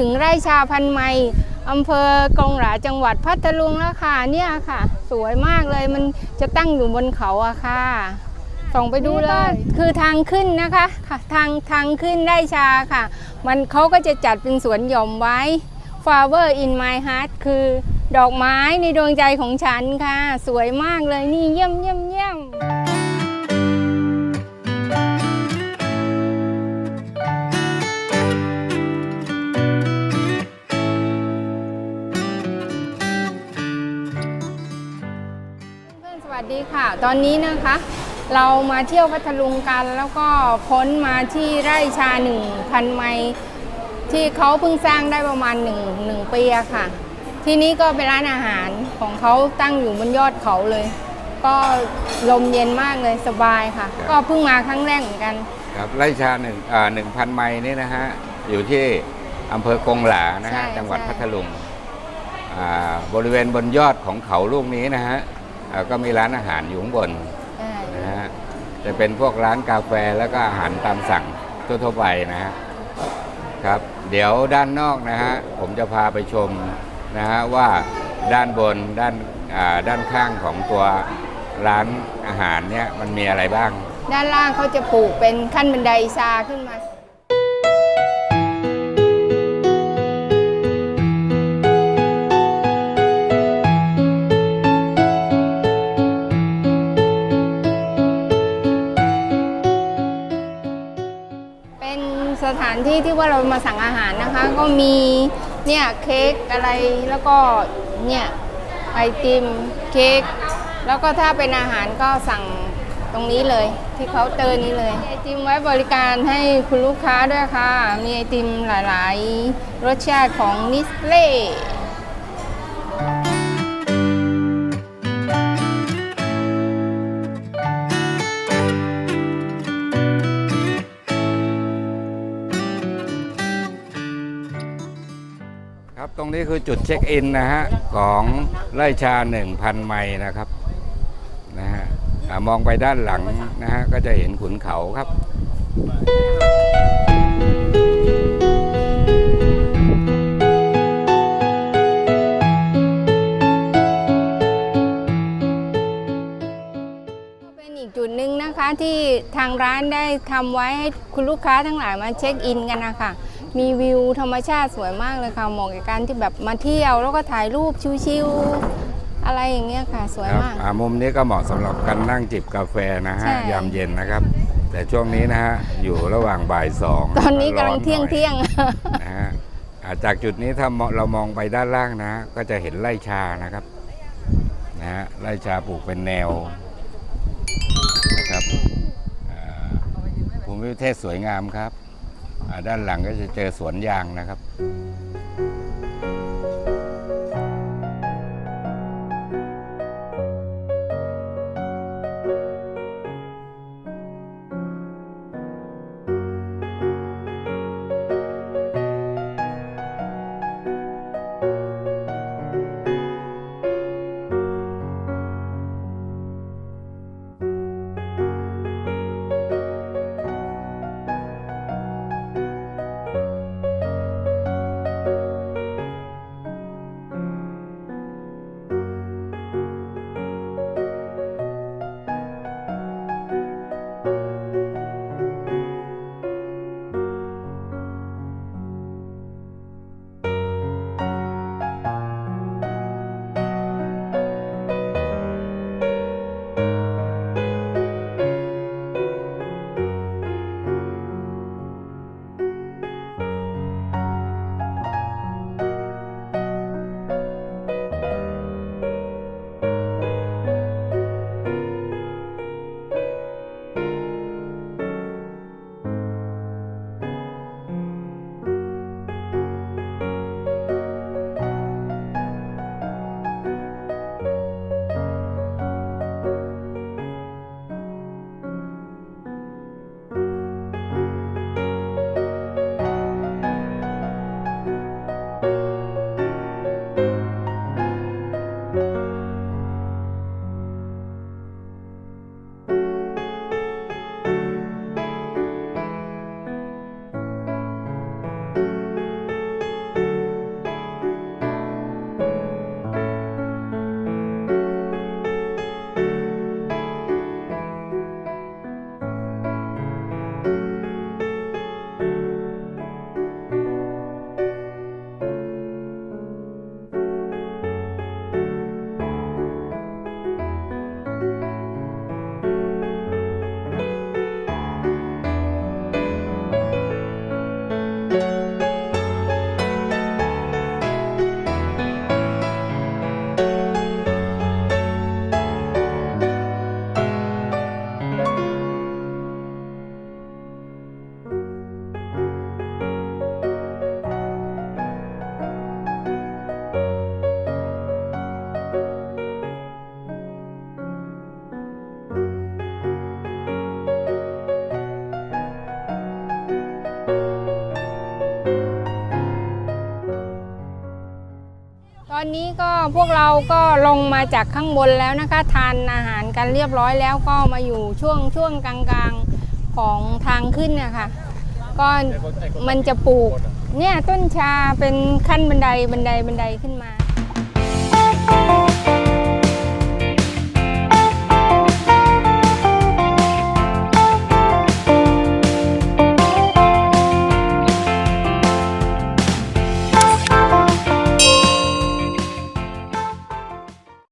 ถึงไร่ชาพันไมอำเภอกงหราจังหวัดพัทลุงแล้วค่ะเนี่ยค่ะ สวยมากเลยมันจะตั้งอยู่บนเขาอะค่ะส่องไปดูเลยคือทางขึ้นนะคะค่ะทางทางขึ้นไร่ชาค่ะ มันเขาก็จะจัดเป็นสวนหย่อมไว้ Flower in my heart คือดอกไม้ในดวงใจของฉันค่ะ สวยมากเลยนี่เยี่ยมเยี่ยมเยี่ยม ค่ะ ตอนนี้นะคะ เรามาเที่ยวพัทลุงกัน แล้วก็พ้นมาที่ไร่ชาหนึ่งพันไมล์ที่เขาเพิ่งสร้างได้ประมาณหนึ่งหนึ่งปีอะค่ะ ที่นี้ก็เป็นร้านอาหารของเขาตั้งอยู่บนยอดเขาเลย ก็ลมเย็นมากเลยสบายค่ะครับก็เพิ่งมาครั้งแรกเหมือนกัน ครับไร่ชาหนึ่งอ่าหนึ่งพันไมล์นี่นะฮะ อยู่ที่อำเภอกงหลานะฮะ ใช่จังหวัดใช่ พัทลุงอ่าบริเวณบนยอดของเขาลูกนี้นะฮะอ่า ก็มีร้านอาหารอยู่ข้างบนใช่นะฮะจะเป็นพวกร้านกาแฟแล้วก็อาหารตามสั่งทั่วๆไปนะฮะครับ เดี๋ยวด้านนอกนะฮะผมจะพาไปชมนะฮะว่าด้านบนด้านอ่าด้านข้างของตัวร้านอาหารเนี่ยมันมีอะไรบ้าง ด้านล่างเขาจะปลูกเป็นขั้นบันไดชาขึ้นมาานที่ที่ว่าเรามาสั่งอาหารนะคะ ก็มีเนี่ยเค้กอะไรแล้วก็เนี่ยไอติมเค้กแล้วก็ถ้าเป็นอาหารก็สั่งตรงนี้เลยที่เคาน์เตอร์นี้เลยไอติมไว้บริการให้คุณลูกค้าด้วยค่ะ มีไอติมหลาย ๆ รสชาติของนิสเล่ ครับตรงนี้คือจุดเช็คอินนะฮะของไร่ชา 1,000 ไมล์นะครับนะฮะมองไปด้านหลังนะฮะก็จะเห็นขุนเขาครับเป็นอีกจุดหนึ่งนะคะที่ทางร้านได้ทำไว้ให้คุณลูกค้าทั้งหลายมาเช็คอินกันนะคะ มีวิวธรรมชาติสวยมากเลยค่ะเหมาะกับการที่แบบมาเที่ยวแล้วก็ถ่ายรูปชิวๆอะไรอย่างเงี้ยค่ะ สวยครับมาก อ่ามุมนี้ก็เหมาะสำหรับการนั่งจิบกาแฟนะฮะใช่ ยามเย็นนะครับ แต่ช่วงนี้นะฮะอยู่ระหว่างบ่ายสองตอนนี้กำลังร้อเที่ยงหน่อเที่ยงนะฮะอ่าจากจุดนี้ถ้ามองเรามองไปด้านล่างนะฮะก็จะเห็นไร่ชานะครับนะฮะไร่ชาปลูกเป็นแนวนะครับอ่าภูมิประเทศสวยงามครับอ่า ด้านหลังก็จะเจอสวนยางนะครับ พวกเราก็ลงมาจากข้างบนแล้วนะคะทานอาหารกันเรียบร้อยแล้วก็มาอยู่ช่วงช่วงกลางๆของทางขึ้นนะคะก็มันจะปลูกเนี่ยต้นชาเป็นขั้นบันไดบันไดบันไดขึ้นมา